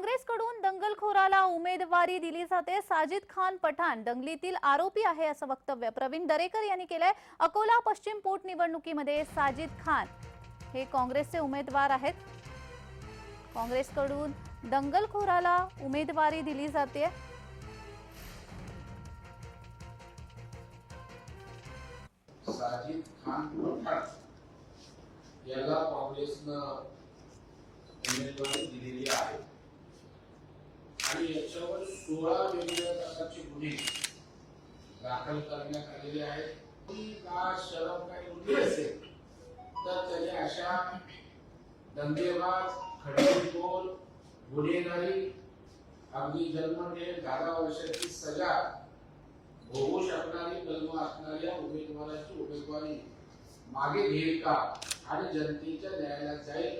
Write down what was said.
काँग्रेसकडून दंगलखोराला उमेदवारी दिली जाते. साजिद खान पठाण दंगलीतील आरोपी आहे असं वक्तव्य प्रवीण दरेकर यांनी केलंय. अकोला पश्चिम पोटनिवडणुकीमध्ये साजिद खान हे काँग्रेसचे उमेदवार आहेत. काँग्रेसकडून दंगलखोराला उमेदवारी दिली जाते. साजिद खान याला काँग्रेसनं उमेदवारी दिलेली आहे. त्याच्यावर सोळा वेगवेगळ्या प्रकारचे गुन्हे दाखल करण्यात आलेले आहेत. का शरम काही उरली असेल तर त्याने अशा धंदेबाज खडीबोल गुन्हेगारी अगदी जन्मठेप दहा वर्षाची सजा भोगू शकणारी कलम असणाऱ्या उमेदवाराची उमेदवारी मागे घेईल का? आणि जनतेच्या न्यायालयात जाईल